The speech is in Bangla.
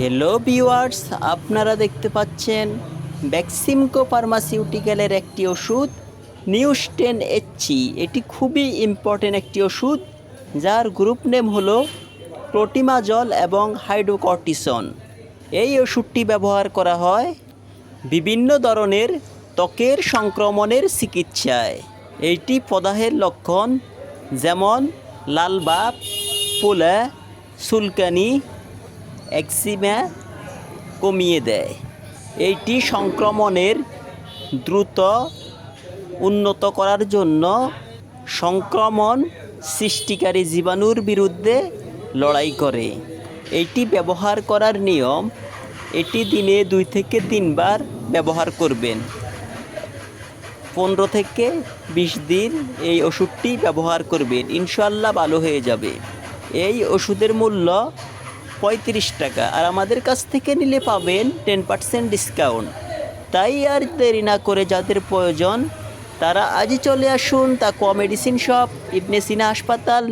হ্যালো ভিউয়ার্স আপনারা দেখতে পাচ্ছেন ভ্যাক্সিমকো ফার্মাসিউটিক্যালের একটি ওষুধ নিউজ টেন এইচি এটি খুবই ইম্পর্টেন্ট একটি ওষুধ, যার গ্রুপ নেম হলো প্রোটিমাজল এবং হাইড্রোকর্টিসন এই ওষুধটি ব্যবহার করা হয় বিভিন্ন ধরনের ত্বকের সংক্রমণের চিকিৎসায়। এইটি প্রদাহের লক্ষণ যেমন লালবাপ পোলা সুলকানি এক্সিমা কমিয়ে দেয়। এইটি সংক্রমণের দ্রুত উন্নত করার জন্য সংক্রমণ সৃষ্টিকারী জীবাণুর বিরুদ্ধে লড়াই করে। এইটি ব্যবহার করার নিয়ম, এটি দিনে দুই থেকে তিনবার ব্যবহার করবেন। পনেরো থেকে বিশ দিন এই ওষুধটি ব্যবহার করবেন। ইনশাল্লাহ ভালো হয়ে যাবে। এই ওষুধের মূল্য পঁয়ত্রিশ টাকা আর আমাদের কাছ থেকে নিলে পাবেন টেন পার্সেন্ট ডিসকাউন্ট। তাই আর দেরি না করে যাদের প্রয়োজন, তারা আজই চলে আসুন তা কমেডিসিন শপ, ইবনে সিনা হাসপাতাল